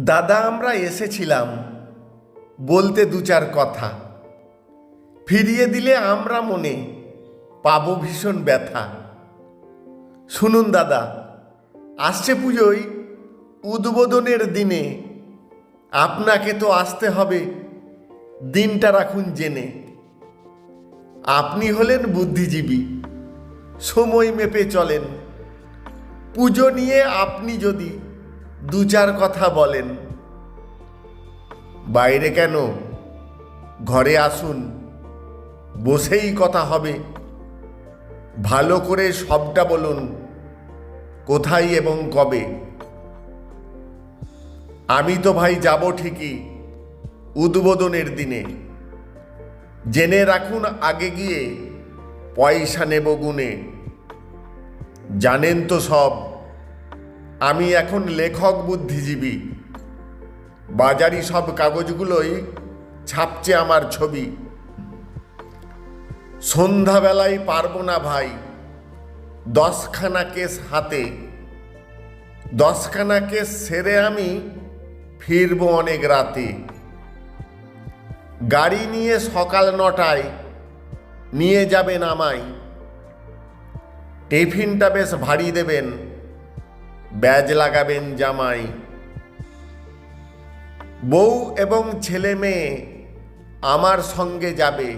দাদা, আমরা এসেছিলাম বলতে দু চার কথা। ফিরিয়ে দিলে আমরা মনে পাবো ভীষণ ব্যথা। শুনুন দাদা, আসছে পুজোয় উদ্বোধনের দিনে। আপনাকে তো আসতে হবে, দিনটা রাখুন জেনে। আপনি হলেন বুদ্ধিজীবী, সময় মেপে চলেন। পুজো নিয়ে আপনি যদি দু চার কথা বলেন। বাইরে কেন? ঘরে আসুন। বসেই কথা হবে। ভালো করে সবটা বলুন। কোথায় এবং কবে? আমি তো ভাই যাব ঠিকই উদ্বোধনের দিনে। জেনে রাখুন আগে গিয়ে পয়সা নেব গুনে জানেন তো সব। আমি এখন লেখক বুদ্ধিজীবী। বাজারি সব কাগজগুলোই ছাপছে আমার ছবি। সন্ধ্যাবেলায় পারব না ভাই, দশখানা কেস হাতে। দশখানা কেস সেরে আমি ফিরবো অনেক রাতে। গাড়ি নিয়ে সকাল নটায় নিয়ে যাবেন আমায়। টিফিনটা বেশ ভারী দেবেন। ব্যাজ লাগাবেন জামাই। বউ এবং ছেলে মেয়ে আমার সঙ্গে যাবে।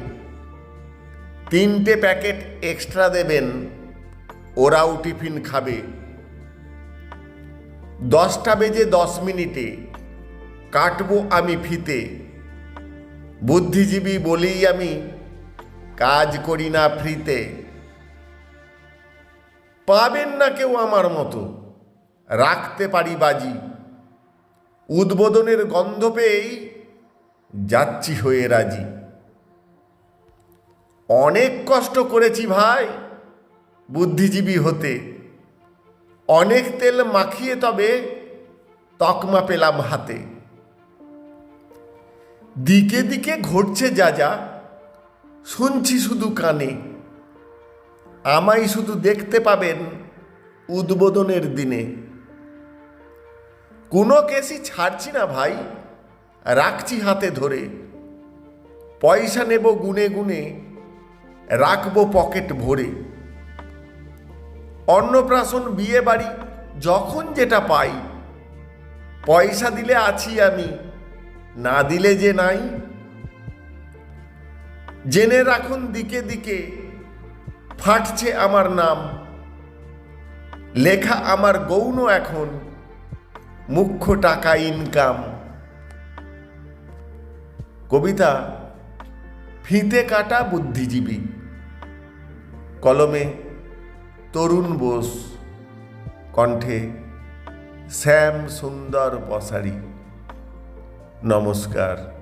তিনটে প্যাকেট এক্সট্রা দেবেন, ওরাও টিফিন খাবে। দশটা বেজে দশ মিনিটে কাটবো আমি ফিতে। বুদ্ধিজীবী বলেই আমি কাজ করি না ফ্রিতে। পাবেন না কেউ আমার মতো। রাখতে পারি বাজি। উদ্বোধনের গন্ধ পেয়েই যাচ্ছি হয়ে রাজি। অনেক কষ্ট করেছি ভাই, বুদ্ধিজীবী হতে। অনেক তেল মাখিয়ে তবে তকমা পেলাম হাতে। দিকে দিকে ঘটছে যা যা, শুনছি শুধু কানে। আমায় শুধু দেখতে পাবেন উদ্বোধনের দিনে। কোনো কেসই ছাড়ছি না ভাই। রাখছি হাতে ধরে। পয়সা নেব গুনে গুনে, রাখব পকেট ভরে। অন্নপ্রাশন বিয়ে বাড়ি যখন যেটা পাই। পয়সা দিলে আছি আমি, না দিলে যে নাই। জেনে রাখুন দিকে দিকে, ফাটছে আমার নাম। লেখা আমার গৌণ এখন। মুখ্য টাকা ইনকাম কবিতা, ফিতে কাটা বুদ্ধিজীবী। কলমে, তরুণ বোস। কণ্ঠে, শ্যাম সুন্দর পসারি। নমস্কার।